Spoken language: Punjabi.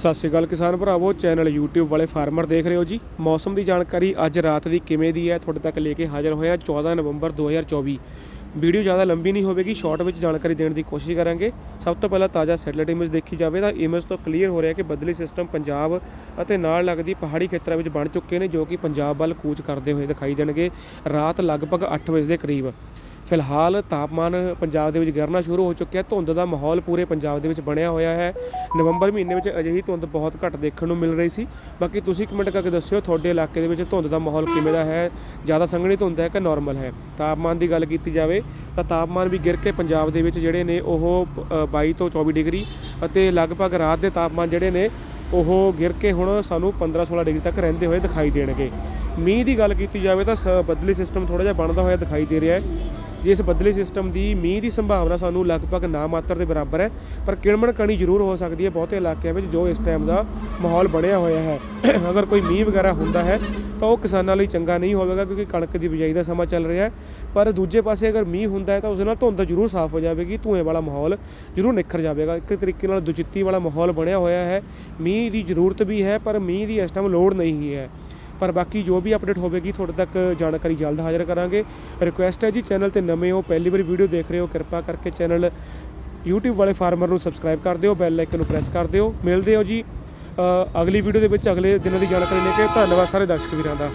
ਸਤਿ ਸ਼੍ਰੀ ਅਕਾਲ ਕਿਸਾਨ ਭਰਾਵੋ ਚੈਨਲ YouTube ਵਾਲੇ ਫਾਰਮਰ ਦੇਖ ਰਹੇ ਹੋ ਜੀ। ਮੌਸਮ ਦੀ ਜਾਣਕਾਰੀ ਅੱਜ ਰਾਤ ਦੀ ਕਿਵੇਂ ਦੀ ਹੈ, ਤੁਹਾਡੇ ਤੱਕ ਲੈ ਕੇ ਹਾਜ਼ਰ ਹੋਏ ਹਾਂ 14 ਨਵੰਬਰ 2024 ਵੀਡੀਓ ਜ਼ਿਆਦਾ ਲੰਬੀ ਨਹੀਂ ਹੋਵੇਗੀ ਸ਼ਾਰਟ ਵਿੱਚ ਜਾਣਕਾਰੀ ਦੇਣ ਦੀ ਕੋਸ਼ਿਸ਼ ਕਰਾਂਗੇ। ਸਭ ਤੋਂ ਪਹਿਲਾਂ ਤਾਜ਼ਾ ਸੈਟਲਾਈਟ ਇਮੇਜ ਦੇਖੀ ਜਾਵੇ ਤਾਂ ਇਮੇਜ ਤੋਂ ਕਲੀਅਰ ਹੋ ਰਿਹਾ ਕਿ ਬਦਲੀ ਸਿਸਟਮ ਪੰਜਾਬ ਅਤੇ ਨਾਲ ਲੱਗਦੀ ਪਹਾੜੀ ਖੇਤਰਾਂ ਵਿੱਚ ਬਣ ਚੁੱਕੇ ਨੇ, ਜੋ ਕਿ ਪੰਜਾਬ ਵੱਲ ਕੂਚ ਕਰਦੇ ਹੋਏ ਦਿਖਾਈ ਦੇਣਗੇ। ਰਾਤ ਲਗਭਗ 8 ਵਜੇ ਦੇ ਕਰੀਬ। ਫਿਲਹਾਲ ਤਾਪਮਾਨ ਪੰਜਾਬ ਦੇ ਵਿੱਚ ਗਿਰਨਾ ਸ਼ੁਰੂ ਹੋ ਚੁੱਕਿਆ ਧੁੰਦ ਦਾ ਮਾਹੌਲ ਪੂਰੇ ਪੰਜਾਬ ਦੇ ਵਿੱਚ ਬਣਿਆ ਹੋਇਆ ਹੈ। ਨਵੰਬਰ ਮਹੀਨੇ ਵਿੱਚ ਅਜਿਹੀ ਧੁੰਦ ਬਹੁਤ ਘੱਟ ਦੇਖਣ ਨੂੰ ਮਿਲ ਰਹੀ ਸੀ। ਬਾਕੀ ਤੁਸੀਂ ਕਮੈਂਟ ਕਰਕੇ ਦੱਸਿਓ ਤੁਹਾਡੇ ਇਲਾਕੇ ਦੇ ਵਿੱਚ ਧੁੰਦ ਦਾ ਮਾਹੌਲ ਕਿਵੇਂ ਦਾ ਹੈ? ਜ਼ਿਆਦਾ ਸੰਘਣੀ ਧੁੰਦ ਹੈ ਕਿ ਨਾਰਮਲ ਹੈ? ਤਾਪਮਾਨ ਦੀ ਗੱਲ ਕੀਤੀ ਜਾਵੇ ਤਾਂ ਤਾਪਮਾਨ ਵੀ ਗਿਰ ਕੇ ਪੰਜਾਬ ਦੇ ਵਿੱਚ ਜਿਹੜੇ ਨੇ ਉਹ ਅ, 22 ਤੋਂ 24 ਡਿਗਰੀ ਅਤੇ ਲਗਭਗ ਰਾਤ ਦੇ ਤਾਪਮਾਨ ਜਿਹੜੇ ਨੇ ਉਹ ਗਿਰ ਕੇ ਹੁਣ ਸਾਨੂੰ 15-16 ਡਿਗਰੀ ਤੱਕ ਰਹਿੰਦੇ ਹੋਏ ਦਿਖਾਈ ਦੇਣਗੇ। ਮੀਂਹ ਦੀ ਗੱਲ ਕੀਤੀ ਜਾਵੇ ਤਾਂ ਸ- ਬਦਲੀ ਸਿਸਟਮ ਥੋੜਾ ਜਿਹਾ ਬਣਦਾ ਹੋਇਆ ਦਿਖਾਈ ਦੇ ਰਿਹਾ ਹੈ। ਜਿਸ ਬਦਲੀ ਸਿਸਟਮ ਦੀ ਮੀਂਹ ਦੀ ਸੰਭਾਵਨਾ ਸਾਨੂੰ ਲਗਭਗ ਨਾ ਮਾਤਰ ਦੇ ਬਰਾਬਰ ਹੈ, ਪਰ ਕਿਣਮਣ ਕਣੀ ਜ਼ਰੂਰ ਹੋ ਸਕਦੀ ਹੈ ਬਹੁਤੇ ਇਲਾਕਿਆਂ ਵਿੱਚ ਜੋ ਇਸ ਟਾਈਮ ਦਾ ਮਾਹੌਲ ਬਣਿਆ ਹੋਇਆ ਹੈ। ਅਗਰ ਕੋਈ ਮੀਂਹ ਵਗੈਰਾ ਹੁੰਦਾ ਹੈ, ਤਾਂ ਉਹ ਕਿਸਾਨਾਂ ਲਈ ਚੰਗਾ ਨਹੀਂ ਹੋਵੇਗਾ ਕਿਉਂਕਿ ਕਣਕ ਦੀ ਬਿਜਾਈ ਦਾ ਸਮਾਂ ਚੱਲ ਰਿਹਾ ਹੈ। ਪਰ ਦੂਜੇ ਪਾਸੇ ਅਗਰ ਮੀਂਹ ਹੁੰਦਾ ਹੈ ਤਾਂ ਉਸ ਨਾਲ ਧੁੰਦ ਜ਼ਰੂਰ ਸਾਫ਼ ਹੋ ਜਾਵੇਗੀ, ਧੂਏ ਵਾਲਾ ਮਾਹੌਲ ਜ਼ਰੂਰ ਨਿਖਰ ਜਾਵੇਗਾ। ਇੱਕ ਤਰੀਕੇ ਨਾਲ ਦੁਚਿੱਤੀ ਵਾਲਾ ਮਾਹੌਲ ਬਣਿਆ ਹੋਇਆ ਹੈ। ਮੀਂਹ ਦੀ ਜ਼ਰੂਰਤ ਵੀ ਹੈ, ਪਰ ਮੀਂਹ ਦੀ ਇਸ ਟਾਈਮ ਲੋੜ ਨਹੀਂ ਹੈ। ਪਰ ਬਾਕੀ ਜੋ ਵੀ ਅਪਡੇਟ ਹੋਵੇਗੀ ਤੁਹਾਡੇ ਤੱਕ ਜਾਣਕਾਰੀ ਜਲਦ ਹਾਜ਼ਰ ਕਰਾਂਗੇ। ਰਿਕੁਐਸਟ ਹੈ ਜੀ, ਚੈਨਲ ਤੇ ਨਵੇਂ ਹੋ, ਪਹਿਲੀ ਵਾਰੀ ਵੀਡੀਓ ਦੇਖ ਰਹੇ ਹੋ, ਕਿਰਪਾ ਕਰਕੇ ਚੈਨਲ YouTube ਵਾਲੇ ਫਾਰਮਰ ਨੂੰ ਸਬਸਕ੍ਰਾਈਬ ਕਰ ਦਿਓ, ਬੈਲ ਆਈਕਨ ਨੂੰ ਪ੍ਰੈਸ ਕਰ ਦਿਓ। ਮਿਲਦੇ ਹੋ ਜੀ ਅਗਲੀ ਵੀਡੀਓ ਦੇ ਵਿੱਚ ਅਗਲੇ ਦਿਨਾਂ ਦੀ ਜਾਣਕਾਰੀ ਲੈ ਕੇ। ਧੰਨਵਾਦ ਸਾਰੇ ਦਰਸ਼ਕ ਵੀਰਾਂ ਦਾ।